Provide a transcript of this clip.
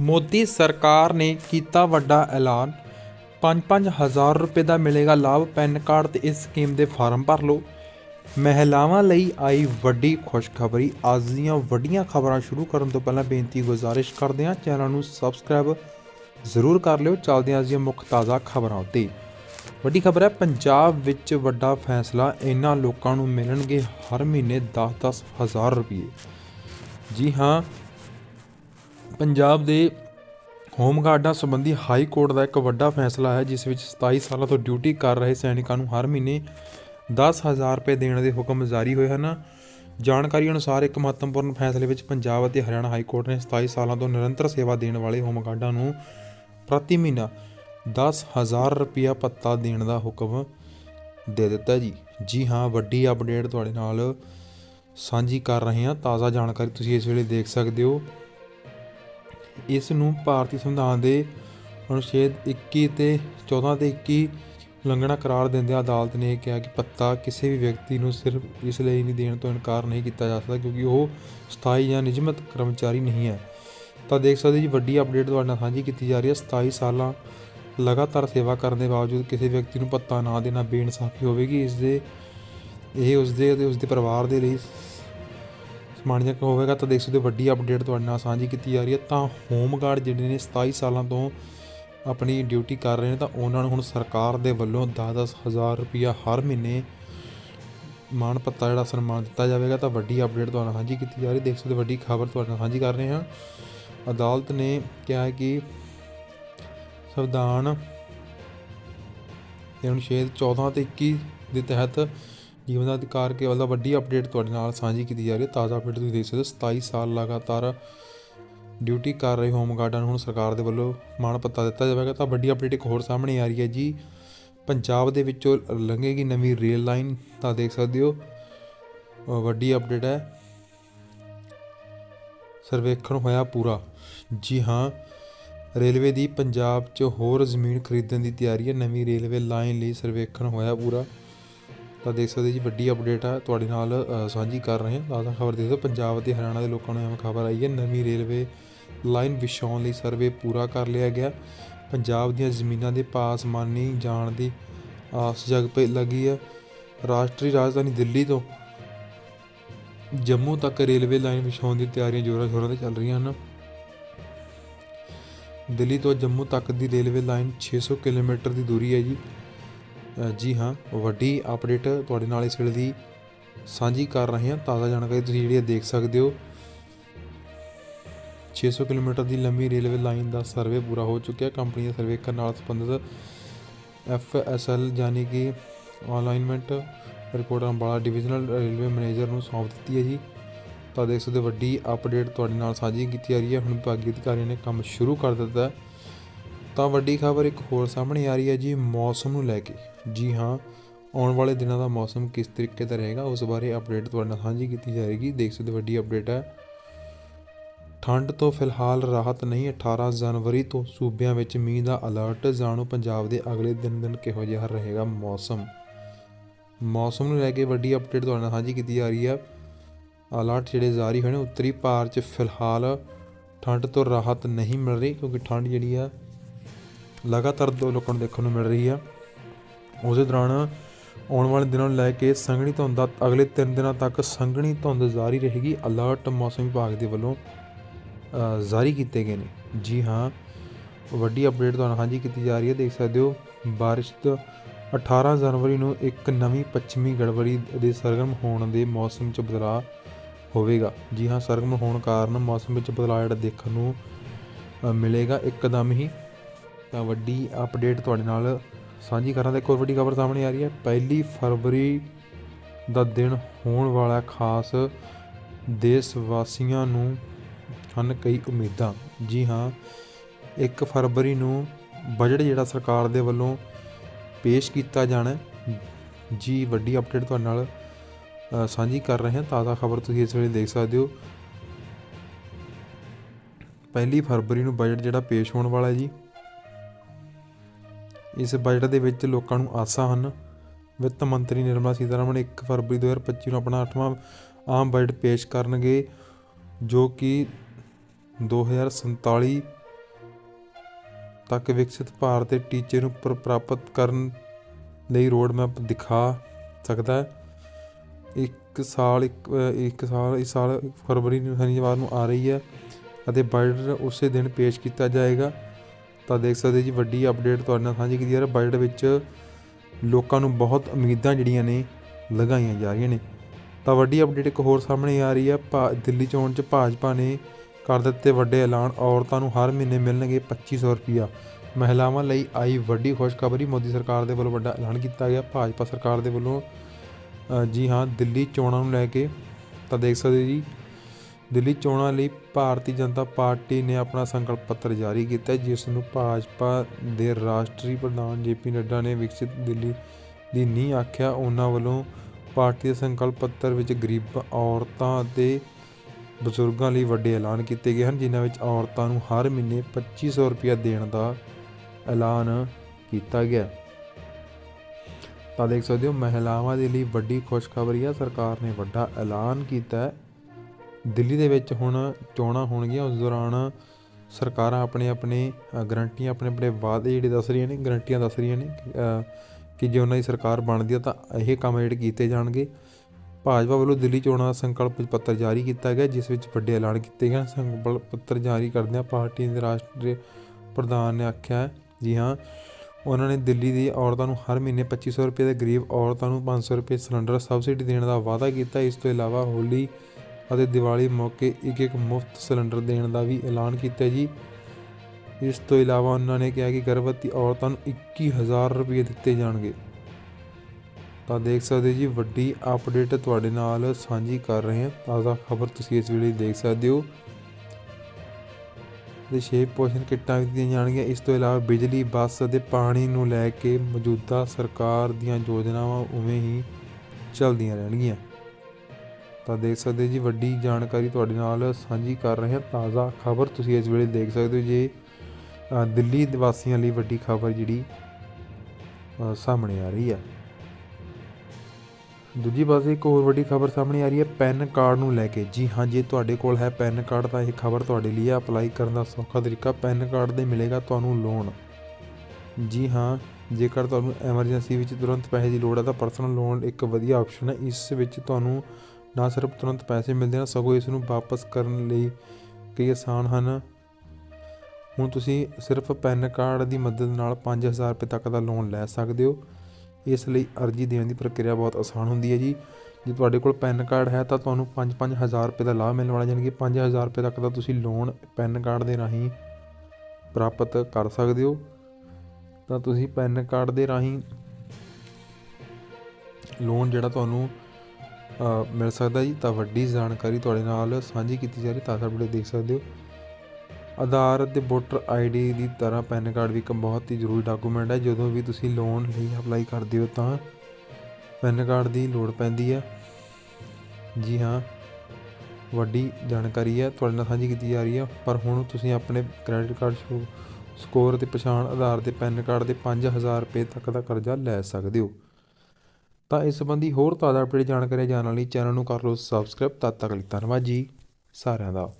ਮੋਦੀ ਸਰਕਾਰ ਨੇ ਕੀਤਾ ਵੱਡਾ ਐਲਾਨ। 5-5 ਹਜ਼ਾਰ ਰੁਪਏ ਦਾ ਮਿਲੇਗਾ ਲਾਭ ਪੈਨ ਕਾਰਡ ਤੇ ਇਸ ਸਕੀਮ ਦੇ ਫਾਰਮ ਭਰ ਲਓ। ਮਹਿਲਾਵਾਂ ਲਈ ਆਈ ਵੱਡੀ ਖੁਸ਼ਖਬਰੀ। ਅੱਜ ਦੀਆਂ ਵੱਡੀਆਂ ਖਬਰਾਂ ਸ਼ੁਰੂ ਕਰਨ ਤੋਂ ਪਹਿਲਾਂ ਬੇਨਤੀ ਗੁਜ਼ਾਰਿਸ਼ ਕਰਦੇ ਹਾਂ। ਚੈਨਲ ਨੂੰ ਸਬਸਕ੍ਰਾਈਬ ਜ਼ਰੂਰ ਕਰ ਲਿਓ। ਚੱਲਦੇ ਹਾਂ ਅੱਜ ਦੀਆਂ ਮੁੱਖ ਤਾਜ਼ਾ ਖਬਰਾਂ ਉੱਤੇ। ਵੱਡੀ ਖਬਰ ਹੈ, ਪੰਜਾਬ ਵਿੱਚ ਵੱਡਾ ਫੈਸਲਾ। ਇਹਨਾਂ ਲੋਕਾਂ ਨੂੰ ਮਿਲਣਗੇ ਹਰ ਮਹੀਨੇ 10-10 ਹਜ਼ਾਰ ਰੁਪਏ। ਜੀ ਹਾਂ ਪੰਜਾਬ ਦੇ ਹੋਮ ਗਾਰਡਾਂ ਸੰਬੰਧੀ ਹਾਈ ਕੋਰਟ ਦਾ ਇੱਕ ਵੱਡਾ ਫੈਸਲਾ ਹੈ, ਜਿਸ ਵਿੱਚ 27 ਸਾਲਾਂ ਤੋਂ ਡਿਊਟੀ ਕਰ ਰਹੇ ਸੈਨਿਕਾਂ ਨੂੰ ਹਰ ਮਹੀਨੇ 10000 ਰੁਪਏ ਦੇਣ ਦੇ ਹੁਕਮ ਜਾਰੀ ਹੋਏ ਹਨ। ਜਾਣਕਾਰੀ ਅਨੁਸਾਰ ਇੱਕ ਮਹੱਤਵਪੂਰਨ ਫੈਸਲੇ ਵਿੱਚ ਪੰਜਾਬ ਅਤੇ ਹਰਿਆਣਾ ਹਾਈ ਕੋਰਟ ਨੇ 27 ਸਾਲਾਂ ਤੋਂ ਨਿਰੰਤਰ ਸੇਵਾ ਦੇਣ ਵਾਲੇ ਹੋਮ ਗਾਰਡਾਂ ਨੂੰ ਪ੍ਰਤੀ ਮਹੀਨਾ 10000 ਰੁਪਇਆ ਭੱਤਾ ਦੇਣ ਦਾ ਹੁਕਮ ਦੇ ਦਿੱਤਾ ਜੀ। ਜੀ ਹਾਂ, ਵੱਡੀ ਅਪਡੇਟ ਤੁਹਾਡੇ ਨਾਲ ਸਾਂਝੀ ਕਰ ਰਹੇ ਹਾਂ। ਤਾਜ਼ਾ ਜਾਣਕਾਰੀ ਤੁਸੀਂ ਇਸ ਵੇਲੇ ਦੇਖ ਸਕਦੇ ਹੋ। ਇਸ ਨੂੰ ਭਾਰਤੀ ਸੰਵਿਧਾਨ ਦੇ ਅਨੁਛੇਦ 21 ਤੇ 14 ਤੇ 21 ਉਲੰਘਣਾ ਕਰਾਰ ਦਿੰਦਿਆਂ ਅਦਾਲਤ ਨੇ ਕਿਹਾ ਕਿ ਪੱਤਾ ਕਿਸੇ ਵੀ ਵਿਅਕਤੀ ਨੂੰ ਸਿਰਫ ਇਸ ਲਈ ਨਹੀਂ ਦੇਣ ਤੋਂ ਇਨਕਾਰ ਨਹੀਂ ਕੀਤਾ ਜਾ ਸਕਦਾ ਕਿਉਂਕਿ ਉਹ ਸਥਾਈ ਜਾਂ ਨਿਯਮਤ ਕਰਮਚਾਰੀ ਨਹੀਂ ਹੈ। ਤਾਂ ਦੇਖ ਸਕਦੇ ਜੀ, ਵੱਡੀ ਅਪਡੇਟ ਤੁਹਾਡੇ ਨਾਲ ਸਾਂਝੀ ਕੀਤੀ ਜਾ ਰਹੀ ਹੈ। 27 ਸਾਲਾਂ ਲਗਾਤਾਰ ਸੇਵਾ ਕਰਨ ਦੇ ਬਾਵਜੂਦ ਕਿਸੇ ਵਿਅਕਤੀ ਨੂੰ ਪੱਤਾ ਨਾ ਦੇਣਾ ਬੇਇਨਸਾਫੀ ਹੋਵੇਗੀ, ਇਸ ਦੇ ਇਹ ਉਸ ਦੇ ਅਤੇ ਉਸ ਦੇ ਪਰਿਵਾਰ ਦੇ ਲਈ ਸਮਾਨਜਨਕ ਹੋਵੇਗਾ ਤਾਂ ਦੇਖ ਸਕਦੇ ਹੋ ਵੱਡੀ ਅਪਡੇਟ ਤੁਹਾਡੇ ਨਾਲ ਸਾਂਝੀ ਕੀਤੀ ਜਾ ਰਹੀ ਹੈ। ਤਾਂ ਹੋਮ ਗਾਰਡ ਜਿਹੜੇ ਨੇ 27 ਸਾਲਾਂ ਤੋਂ ਆਪਣੀ ਡਿਊਟੀ ਕਰ ਰਹੇ ਨੇ ਤਾਂ ਉਹਨਾਂ ਨੂੰ ਹੁਣ ਸਰਕਾਰ ਦੇ ਵੱਲੋਂ 10-10 ਹਜ਼ਾਰ ਰੁਪਇਆ ਹਰ ਮਹੀਨੇ ਮਾਣ ਪੱਤਾ ਜਿਹੜਾ ਸਨਮਾਨ ਦਿੱਤਾ ਜਾਵੇਗਾ ਤਾਂ ਵੱਡੀ ਅਪਡੇਟ ਤੁਹਾਨੂੰ ਸਾਂਝੀ ਕੀਤੀ ਜਾ ਰਹੀ ਦੇਖ ਸਕਦੇ ਵੱਡੀ ਖਬਰ ਤੁਹਾਡੇ ਨਾਲ ਸਾਂਝੀ ਕਰ ਰਹੇ ਹਾਂ। ਅਦਾਲਤ ਨੇ ਕਿਹਾ ਹੈ ਕਿ ਸੰਵਿਧਾਨ ਦੇ ਅਨੁਛੇਦ 14 ਤੇ 21 ਦੇ ਤਹਿਤ ਜੀਵਨ ਦਾ ਅਧਿਕਾਰ ਕੇਵਲ ਦਾ ਵੱਡੀ ਅਪਡੇਟ ਤੁਹਾਡੇ ਨਾਲ ਸਾਂਝੀ ਕੀਤੀ ਜਾ ਰਹੀ ਹੈ। ਤਾਜ਼ਾ ਅਪਡੇਟ ਤੁਸੀਂ ਦੇਖ ਸਕਦੇ ਹੋ। 27 ਸਾਲ ਲਗਾਤਾਰ ਡਿਊਟੀ ਕਰ ਰਹੇ ਹੋਮ ਗਾਰਡਾਂ ਨੂੰ ਹੁਣ ਸਰਕਾਰ ਦੇ ਵੱਲੋਂ ਮਾਣ ਪੱਤਾ ਦਿੱਤਾ ਜਾਵੇਗਾ। ਤਾਂ ਵੱਡੀ ਅਪਡੇਟ ਇੱਕ ਹੋਰ ਸਾਹਮਣੇ ਆ ਰਹੀ ਹੈ ਜੀ। ਪੰਜਾਬ ਦੇ ਵਿੱਚੋਂ ਲੰਘੇਗੀ ਨਵੀਂ ਰੇਲ ਲਾਈਨ ਤਾਂ ਦੇਖ ਸਕਦੇ ਹੋ ਵੱਡੀ ਅਪਡੇਟ ਹੈ। ਸਰਵੇਖਣ ਹੋਇਆ ਪੂਰਾ। ਜੀ ਹਾਂ, ਰੇਲਵੇ ਦੀ ਪੰਜਾਬ 'ਚ ਹੋਰ ਜ਼ਮੀਨ ਖਰੀਦਣ ਦੀ ਤਿਆਰੀ ਹੈ। ਨਵੀਂ ਰੇਲਵੇ ਲਾਈਨ ਲਈ ਸਰਵੇਖਣ ਹੋਇਆ ਪੂਰਾ। ਤਾਂ ਦੇਖ ਸਕਦੇ ਜੀ ਵੱਡੀ ਅਪਡੇਟ ਆ, ਤੁਹਾਡੇ ਨਾਲ ਸਾਂਝੀ ਕਰ ਰਹੇ ਹਾਂ। ਤਾਜ਼ਾ ਖਬਰ ਦੇ ਦਿਓ, ਪੰਜਾਬ ਅਤੇ ਹਰਿਆਣਾ ਦੇ ਲੋਕਾਂ ਨੂੰ ਐਵੇਂ ਖਬਰ ਆਈ ਹੈ। ਨਵੀਂ ਰੇਲਵੇ ਲਾਈਨ ਵਿਛਾਉਣ ਲਈ ਸਰਵੇ ਪੂਰਾ ਕਰ ਲਿਆ ਗਿਆ। ਪੰਜਾਬ ਦੀਆਂ ਜ਼ਮੀਨਾਂ ਦੇ ਪਾਸ ਮਾਨੀ ਜਾਣ ਦੀ ਆਸ ਜਗ ਪਈ ਲੱਗੀ ਹੈ। ਰਾਸ਼ਟਰੀ ਰਾਜਧਾਨੀ ਦਿੱਲੀ ਤੋਂ ਜੰਮੂ ਤੱਕ ਰੇਲਵੇ ਲਾਈਨ ਵਿਛਾਉਣ ਦੀ ਤਿਆਰੀਆਂ ਜ਼ੋਰਾਂ ਸ਼ੋਰਾਂ ਤੇ ਚੱਲ ਰਹੀਆਂ ਹਨ। ਦਿੱਲੀ ਤੋਂ ਜੰਮੂ ਤੱਕ ਦੀ ਰੇਲਵੇ ਲਾਈਨ 600 ਕਿਲੋਮੀਟਰ ਦੀ ਦੂਰੀ ਹੈ ਜੀ। ਜੀ ਹਾਂ, ਵੱਡੀ ਅਪਡੇਟ ਤੁਹਾਡੇ ਨਾਲ ਇਸ ਵੇਲੇ ਦੀ ਸਾਂਝੀ ਕਰ ਰਹੇ ਹਾਂ। ਤਾਜ਼ਾ ਜਾਣਕਾਰੀ ਤੁਸੀਂ ਜਿਹੜੀ ਇਹ ਦੇਖ ਸਕਦੇ ਹੋ। 600 ਕਿਲੋਮੀਟਰ ਦੀ ਲੰਮੀ ਰੇਲਵੇ ਲਾਈਨ ਦਾ ਸਰਵੇ ਪੂਰਾ ਹੋ ਚੁੱਕਿਆ ਕੰਪਨੀ ਦੇ ਸਰਵੇ ਕਰਨ ਨਾਲ ਸੰਬੰਧਿਤ ਐਫ ਐਸ ਐਲ ਯਾਨੀ ਕਿ alignment report Ambala divisional railway manager ਨੂੰ ਸੌਂਪ ਦਿੱਤੀ ਹੈ ਜੀ। ਤਾਂ ਦੇਖ ਸਕਦੇ ਹੋ, ਵੱਡੀ ਅਪਡੇਟ ਤੁਹਾਡੇ ਨਾਲ ਸਾਂਝੀ ਕੀਤੀ ਜਾ ਰਹੀ ਹੈ। ਹੁਣ ਵਿਭਾਗੀ ਅਧਿਕਾਰੀਆਂ ਨੇ ਕੰਮ ਸ਼ੁਰੂ ਕਰ ਦਿੱਤਾ ਹੈ। ਤਾਂ ਵੱਡੀ ਖਬਰ ਇੱਕ ਹੋਰ ਸਾਹਮਣੇ ਆ ਰਹੀ ਹੈ ਜੀ, ਮੌਸਮ ਨੂੰ ਲੈ ਕੇ। ਜੀ ਹਾਂ, ਆਉਣ ਵਾਲੇ ਦਿਨਾਂ ਦਾ ਮੌਸਮ ਕਿਸ ਤਰੀਕੇ ਦਾ ਰਹੇਗਾ, ਉਸ ਬਾਰੇ ਅਪਡੇਟ ਤੁਹਾਡੇ ਨਾਲ ਸਾਂਝੀ ਕੀਤੀ ਜਾਏਗੀ। ਦੇਖ ਸਕਦੇ ਵੱਡੀ ਅਪਡੇਟ ਹੈ। ਠੰਡ ਤੋਂ ਫਿਲਹਾਲ ਰਾਹਤ ਨਹੀਂ 18 ਜਨਵਰੀ ਤੋਂ ਸੂਬਿਆਂ ਵਿੱਚ ਮੀਂਹ ਦਾ ਅਲਰਟ ਜਾਣੋ, ਪੰਜਾਬ ਦੇ ਅਗਲੇ ਦਿਨ ਦਿਨ ਕਿਹੋ ਜਿਹਾ ਰਹੇਗਾ ਮੌਸਮ। ਮੌਸਮ ਨੂੰ ਲੈ ਕੇ ਵੱਡੀ ਅਪਡੇਟ ਤੁਹਾਡੇ ਨਾਲ ਸਾਂਝੀ ਕੀਤੀ ਜਾ ਰਹੀ ਹੈ। ਅਲਰਟ ਜਿਹੜੇ ਜਾਰੀ ਹੋਏ ਨੇ, ਉੱਤਰੀ ਭਾਰਤ 'ਚ ਫਿਲਹਾਲ ਠੰਡ ਤੋਂ ਰਾਹਤ ਨਹੀਂ ਮਿਲ ਰਹੀ, ਕਿਉਂਕਿ ਠੰਡ ਜਿਹੜੀ ਆ ਲਗਾਤਾਰ ਦੋ ਲੋਕਾਂ ਨੂੰ ਦੇਖਣ ਨੂੰ ਮਿਲ ਰਹੀ ਆ ਉਸੇ ਦੌਰਾਨ ਆਉਣ ਵਾਲੇ ਦਿਨਾਂ ਨੂੰ ਲੈ ਕੇ ਸੰਘਣੀ ਧੁੰਦ ਦਾ ਅਗਲੇ 3 ਦਿਨਾਂ ਤੱਕ ਸੰਘਣੀ ਧੁੰਦ ਜਾਰੀ ਰਹੇਗੀ। ਅਲਰਟ ਮੌਸਮ ਵਿਭਾਗ ਦੇ ਵੱਲੋਂ ਜਾਰੀ ਕੀਤੇ ਗਏ ਨੇ। ਜੀ ਹਾਂ, ਵੱਡੀ ਅਪਡੇਟ ਤੁਹਾਨੂੰ ਹਾਂਜੀ ਕੀਤੀ ਜਾ ਰਹੀ ਹੈ। ਦੇਖ ਸਕਦੇ ਹੋ, ਬਾਰਿਸ਼ ਤੋਂ 18 ਜਨਵਰੀ ਨੂੰ ਇੱਕ ਨਵੀਂ ਪੱਛਮੀ ਗੜਬੜੀ ਦੇ ਸਰਗਰਮ ਹੋਣ ਦੇ ਮੌਸਮ 'ਚ ਬਦਲਾਅ ਹੋਵੇਗਾ। ਜੀ ਹਾਂ, ਸਰਗਰਮ ਹੋਣ ਕਾਰਨ ਮੌਸਮ ਵਿੱਚ ਬਦਲਾਅ ਜਿਹੜਾ ਦੇਖਣ ਨੂੰ ਮਿਲੇਗਾ ਇੱਕਦਮ ਹੀ। ਤਾਂ ਵੱਡੀ ਅਪਡੇਟ ਤੁਹਾਡੇ ਨਾਲ ਸਾਂਝੀ ਕਰਾਂ ਤਾਂ ਇੱਕ ਹੋਰ ਵੱਡੀ ਖਬਰ ਸਾਹਮਣੇ ਆ ਰਹੀ ਹੈ। ਪਹਿਲੀ ਫਰਵਰੀ ਦਾ ਦਿਨ ਹੋਣ ਵਾਲਾ ਖਾਸ ਦੇਸ਼ ਵਾਸੀਆਂ ਨੂੰ ਹਨ ਕਈ ਉਮੀਦਾਂ। ਜੀ ਹਾਂ 1 ਫਰਵਰੀ ਨੂੰ ਬਜਟ ਜਿਹੜਾ ਸਰਕਾਰ ਦੇ ਵੱਲੋਂ ਪੇਸ਼ ਕੀਤਾ ਜਾਣਾ ਜੀ, ਵੱਡੀ ਅਪਡੇਟ ਤੁਹਾਡੇ ਨਾਲ ਸਾਂਝੀ ਕਰ ਰਹੇ ਹਾਂ। ਤਾਜ਼ਾ ਖਬਰ ਤੁਸੀਂ ਇਸ ਵੇਲੇ ਦੇਖ ਸਕਦੇ ਹੋ। ਪਹਿਲੀ ਫਰਵਰੀ ਨੂੰ ਬਜਟ ਜਿਹੜਾ ਪੇਸ਼ ਹੋਣ ਵਾਲਾ ਹੈ ਜੀ। ਇਸ ਬਜਟ ਦੇ ਵਿੱਚ ਲੋਕਾਂ ਨੂੰ ਆਸਾਂ ਹਨ। ਵਿੱਤ ਮੰਤਰੀ ਨਿਰਮਲਾ ਸੀਤਾਰਮਨ 1 ਫਰਵਰੀ 2025 ਨੂੰ ਆਪਣਾ 8ਵਾਂ ਆਮ ਬਜਟ ਪੇਸ਼ ਕਰਨਗੇ, ਜੋ ਕਿ 2047 ਤੱਕ ਵਿਕਸਿਤ ਭਾਰਤ ਦੇ ਟੀਚੇ ਨੂੰ ਪ੍ਰਾਪਤ ਕਰਨ ਲਈ ਰੋਡ ਮੈਪ ਦਿਖਾ ਸਕਦਾ ਹੈ। ਇੱਕ ਸਾਲ, ਇੱਕ ਇੱਕ ਸਾਲ, ਇਸ ਸਾਲ ਫਰਵਰੀ ਨੂੰ ਸ਼ਨੀਵਾਰ ਨੂੰ ਆ ਰਹੀ ਹੈ ਅਤੇ ਬਜਟ ਉਸੇ ਦਿਨ ਪੇਸ਼ ਕੀਤਾ ਜਾਏਗਾ। ਤਾਂ ਦੇਖ ਸਕਦੇ ਜੀ, ਵੱਡੀ ਅਪਡੇਟ ਤੁਹਾਡੇ ਨਾਲ ਸਾਂਝੀ ਕੀਤੀ ਜਾ ਰਹੀ ਬਜਟ ਵਿੱਚ ਲੋਕਾਂ ਨੂੰ ਬਹੁਤ ਉਮੀਦਾਂ ਜਿਹੜੀਆਂ ਨੇ, ਲਗਾਈਆਂ ਜਾ ਰਹੀਆਂ ਨੇ। ਤਾਂ ਵੱਡੀ ਅਪਡੇਟ ਇੱਕ ਹੋਰ ਸਾਹਮਣੇ ਆ ਰਹੀ ਹੈ। ਭਾ- ਦਿੱਲੀ ਚੋਣ 'ਚ ਭਾਜਪਾ ਨੇ ਕਰ ਦਿੱਤੇ ਵੱਡੇ ਐਲਾਨ। ਔਰਤਾਂ ਨੂੰ ਹਰ ਮਹੀਨੇ ਮਿਲਣਗੇ 2500 ਰੁਪਿਆ ਮਹਿਲਾਵਾਂ ਲਈ ਆਈ ਵੱਡੀ ਖੁਸ਼ਖਬਰੀ। ਮੋਦੀ ਸਰਕਾਰ ਦੇ ਵੱਲੋਂ ਵੱਡਾ ਐਲਾਨ ਕੀਤਾ ਗਿਆ। ਭਾਜਪਾ ਸਰਕਾਰ ਦੇ ਵੱਲੋਂ ਜੀ ਹਾਂ, ਦਿੱਲੀ ਚੋਣਾਂ ਨੂੰ ਲੈ ਕੇ ਤਾਂ ਦੇਖ ਸਕਦੇ ਜੀ ਦਿੱਲੀ ਚੋਣਾਂ ਲਈ ਭਾਰਤੀ ਜਨਤਾ ਪਾਰਟੀ ਨੇ ਆਪਣਾ ਸੰਕਲਪ ਪੱਤਰ ਜਾਰੀ ਕੀਤਾ, ਜਿਸ ਨੂੰ ਭਾਜਪਾ ਦੇ ਰਾਸ਼ਟਰੀ ਪ੍ਰਧਾਨ ਜੇਪੀ ਨੱਡਾ ਨੇ ਵਿਕਸਿਤ ਦਿੱਲੀ ਦੀ ਨੀਂਹ ਆਖਿਆ। ਉਹਨਾਂ ਵੱਲੋਂ ਪਾਰਟੀ ਦੇ ਸੰਕਲਪ ਪੱਤਰ ਵਿੱਚ ਗਰੀਬ ਔਰਤਾਂ ਅਤੇ ਬਜ਼ੁਰਗਾਂ ਲਈ ਵੱਡੇ ਐਲਾਨ ਕੀਤੇ ਗਏ ਹਨ, ਜਿਨ੍ਹਾਂ ਵਿੱਚ ਔਰਤਾਂ ਨੂੰ ਹਰ ਮਹੀਨੇ 2500 ਰੁਪਏ ਦੇਣ ਦਾ ਐਲਾਨ ਕੀਤਾ ਗਿਆ। ਤਾਂ ਦੇਖ ਸਕਦੇ ਹੋ, ਮਹਿਲਾਵਾਂ ਦੇ ਲਈ ਵੱਡੀ ਖੁਸ਼ਖਬਰੀ ਹੈ ਸਰਕਾਰ ਨੇ ਵੱਡਾ ਐਲਾਨ ਕੀਤਾ ਹੈ। ਦਿੱਲੀ ਦੇ ਵਿੱਚ ਹੁਣ ਚੋਣਾਂ ਹੋਣਗੀਆਂ ਉਸ ਦੌਰਾਨ ਸਰਕਾਰਾਂ ਆਪਣੇ ਆਪਣੇ ਗਰੰਟੀਆਂ ਆਪਣੇ ਆਪਣੇ ਵਾਅਦੇ ਜਿਹੜੇ ਦੱਸ ਰਹੀਆਂ ਨੇ ਗਰੰਟੀਆਂ ਦੱਸ ਰਹੀਆਂ ਨੇ ਕਿ, ਜੇ ਉਹਨਾਂ ਦੀ ਸਰਕਾਰ ਬਣਦੀ ਹੈ ਤਾਂ ਇਹ ਕੰਮ ਜਿਹੜੇ ਕੀਤੇ ਜਾਣਗੇ ਭਾਜਪਾ ਵੱਲੋਂ ਦਿੱਲੀ ਚੋਣਾਂ ਦਾ ਸੰਕਲਪ ਪੱਤਰ ਜਾਰੀ ਕੀਤਾ ਗਿਆ ਜਿਸ ਵਿੱਚ ਵੱਡੇ ਐਲਾਨ ਕੀਤੇ ਗਏ ਹਨ। ਸੰਕਲਪ ਪੱਤਰ ਜਾਰੀ ਕਰਦਿਆਂ ਪਾਰਟੀ ਦੇ ਰਾਸ਼ਟਰੀ ਪ੍ਰਧਾਨ ਨੇ ਆਖਿਆ ਜੀ ਹਾਂ ਉਹਨਾਂ ਨੇ ਦਿੱਲੀ ਦੀ ਔਰਤਾਂ ਨੂੰ ਹਰ ਮਹੀਨੇ 2500 ਰੁਪਏ ਦੇ ਗਰੀਬ ਔਰਤਾਂ ਨੂੰ 500 ਰੁਪਏ ਸਿਲੰਡਰ ਸਬਸਿਡੀ ਦੇਣ ਦਾ ਵਾਅਦਾ ਕੀਤਾ ਇਸ ਤੋਂ ਇਲਾਵਾ ਹੋਲੀ ਅਤੇ ਦੀਵਾਲੀ ਮੌਕੇ ਇੱਕ ਇੱਕ ਮੁਫਤ ਸਿਲੰਡਰ ਦੇਣ ਦਾ ਵੀ ਐਲਾਨ ਕੀਤਾ ਜੀ। ਇਸ ਤੋਂ ਇਲਾਵਾ ਉਹਨਾਂ ਨੇ ਕਿਹਾ ਕਿ ਗਰਭਵਤੀ ਔਰਤਾਂ ਨੂੰ 21000 ਰੁਪਏ ਦਿੱਤੇ ਜਾਣਗੇ। ਤਾਂ ਦੇਖ ਸਕਦੇ ਜੀ, ਵੱਡੀ ਅਪਡੇਟ ਤੁਹਾਡੇ ਨਾਲ ਸਾਂਝੀ ਕਰ ਰਹੇ ਹਾਂ। ਤਾਜ਼ਾ ਖਬਰ ਤੁਸੀਂ ਇਸ ਵੇਲੇ ਦੇਖ ਸਕਦੇ ਹੋ। ਦੇ ਛੇ ਪੋਸ਼ਨ ਕਿੱਟਾਂ ਵੀ ਦਿੱਤੀਆਂ ਜਾਣਗੀਆਂ। ਇਸ ਤੋਂ ਇਲਾਵਾ ਬਿਜਲੀ, ਬੱਸ ਅਤੇ ਪਾਣੀ ਨੂੰ ਲੈ ਕੇ ਮੌਜੂਦਾ ਸਰਕਾਰ ਦੀਆਂ ਯੋਜਨਾਵਾਂ ਉਵੇਂ ਹੀ ਚੱਲਦੀਆਂ ਰਹਿਣਗੀਆਂ। ਤਾਂ ਦੇਖ ਸਕਦੇ ਜੀ, ਵੱਡੀ ਜਾਣਕਾਰੀ ਤੁਹਾਡੇ ਨਾਲ ਸਾਂਝੀ ਕਰ ਰਹੇ ਹਾਂ। ਤਾਜ਼ਾ ਖਬਰ ਤੁਸੀਂ ਇਸ ਵੇਲੇ ਦੇਖ ਸਕਦੇ ਹੋ ਜੇ। ਦਿੱਲੀ ਵਾਸੀਆਂ ਲਈ ਵੱਡੀ ਖਬਰ ਜਿਹੜੀ ਸਾਹਮਣੇ ਆ ਰਹੀ ਹੈ ਦੂਜੀ ਪਾਸੇ ਇੱਕ ਹੋਰ ਵੱਡੀ ਖਬਰ ਸਾਹਮਣੇ ਆ ਰਹੀ ਹੈ, ਪੈਨ ਕਾਰਡ ਨੂੰ ਲੈ ਕੇ। ਜੀ ਹਾਂ ਜੇ, ਤੁਹਾਡੇ ਕੋਲ ਹੈ ਪੈਨ ਕਾਰਡ, ਤਾਂ ਇਹ ਖਬਰ ਤੁਹਾਡੇ ਲਈ ਹੈ ਅਪਲਾਈ ਕਰਨ ਦਾ ਸੌਖਾ ਤਰੀਕਾ। ਪੈਨ ਕਾਰਡ ਦੇ ਮਿਲੇਗਾ ਤੁਹਾਨੂੰ ਲੋਨ। ਜੀ ਹਾਂ, ਜੇਕਰ ਤੁਹਾਨੂੰ ਐਮਰਜੈਂਸੀ ਵਿੱਚ ਤੁਰੰਤ ਪੈਸੇ ਦੀ ਲੋੜ ਹੈ ਤਾਂ ਪਰਸਨਲ ਲੋਨ ਇੱਕ ਵਧੀਆ ਆਪਸ਼ਨ ਹੈ। ਇਸ ਵਿੱਚ ਤੁਹਾਨੂੰ ਨਾ ਸਿਰਫ ਤੁਰੰਤ ਪੈਸੇ ਮਿਲਦੇ ਹਨ, ਸਗੋਂ ਇਸ ਨੂੰ ਵਾਪਸ ਕਰਨ ਲਈ ਕਈ ਆਸਾਨ ਹਨ। ਹੁਣ ਤੁਸੀਂ ਸਿਰਫ ਪੈਨ ਕਾਰਡ ਦੀ ਮਦਦ ਨਾਲ 5000 ਰੁਪਏ ਤੱਕ ਦਾ ਲੋਨ ਲੈ ਸਕਦੇ ਹੋ। ਇਸ ਲਈ ਅਰਜ਼ੀ ਦੇਣ ਦੀ ਪ੍ਰਕਿਰਿਆ ਬਹੁਤ ਆਸਾਨ ਹੁੰਦੀ ਹੈ ਜੀ। ਜੇ ਤੁਹਾਡੇ ਕੋਲ ਪੈਨ ਕਾਰਡ ਹੈ, ਤਾਂ ਤੁਹਾਨੂੰ 5-5000 ਰੁਪਏ ਦਾ ਲਾਭ ਮਿਲਣ ਵਾਲਾ ਜਾਣੀ ਕਿ 5000 ਰੁਪਏ ਤੱਕ ਦਾ ਤੁਸੀਂ ਲੋਨ ਪੈਨ ਕਾਰਡ ਦੇ ਰਾਹੀਂ ਪ੍ਰਾਪਤ ਕਰ ਸਕਦੇ ਹੋ। ਤਾਂ ਤੁਸੀਂ ਪੈਨ ਕਾਰਡ ਦੇ ਰਾਹੀਂ ਲੋਨ ਜਿਹੜਾ ਤੁਹਾਨੂੰ ਮਿਲ ਸਕਦਾ ਜੀ। ਤਾਂ ਵੱਡੀ ਜਾਣਕਾਰੀ ਤੁਹਾਡੇ ਨਾਲ ਸਾਂਝੀ ਕੀਤੀ ਜਾ ਰਹੀ, ਤਾਂ ਵੀਡੀਓ ਦੇਖ ਸਕਦੇ ਹੋ। ਆਧਾਰ ਅਤੇ ਵੋਟਰ ਆਈਡੀ ਦੀ ਤਰ੍ਹਾਂ ਪੈਨ ਕਾਰਡ ਵੀ ਇੱਕ ਬਹੁਤ ਹੀ ਜ਼ਰੂਰੀ ਡਾਕੂਮੈਂਟ ਹੈ। ਜਦੋਂ ਵੀ ਤੁਸੀਂ ਲੋਨ ਲਈ ਅਪਲਾਈ ਕਰਦੇ ਹੋ ਤਾਂ ਪੈਨ ਕਾਰਡ ਦੀ ਲੋੜ ਪੈਂਦੀ ਹੈ। ਜੀ ਹਾਂ, ਵੱਡੀ ਜਾਣਕਾਰੀ ਹੈ, ਤੁਹਾਡੇ ਨਾਲ ਸਾਂਝੀ ਕੀਤੀ ਜਾ ਰਹੀ ਹੈ। ਪਰ ਹੁਣ ਤੁਸੀਂ ਆਪਣੇ ਕ੍ਰੈਡਿਟ ਕਾਰਡ ਸ਼ੋ ਸਕੋਰ ਅਤੇ ਪਛਾਣ ਆਧਾਰ ਤੇ ਪੈਨ ਕਾਰਡ ਦੇ 5000 ਰੁਪਏ ਤੱਕ ਦਾ ਕਰਜ਼ਾ ਲੈ ਸਕਦੇ ਹੋ। ਤਾਂ ਇਸ ਸੰਬੰਧੀ ਹੋਰ ਤਾਜ਼ਾ ਅਪਡੇਟ ਜਾਣਕਾਰੀ ਜਾਣਨ ਲਈ ਚੈਨਲ ਨੂੰ ਕਰ ਲਓ ਸਬਸਕ੍ਰਾਈਬ ਤਦ ਤੱਕ ਲਈ ਧੰਨਵਾਦ ਜੀ ਸਾਰਿਆਂ ਦਾ।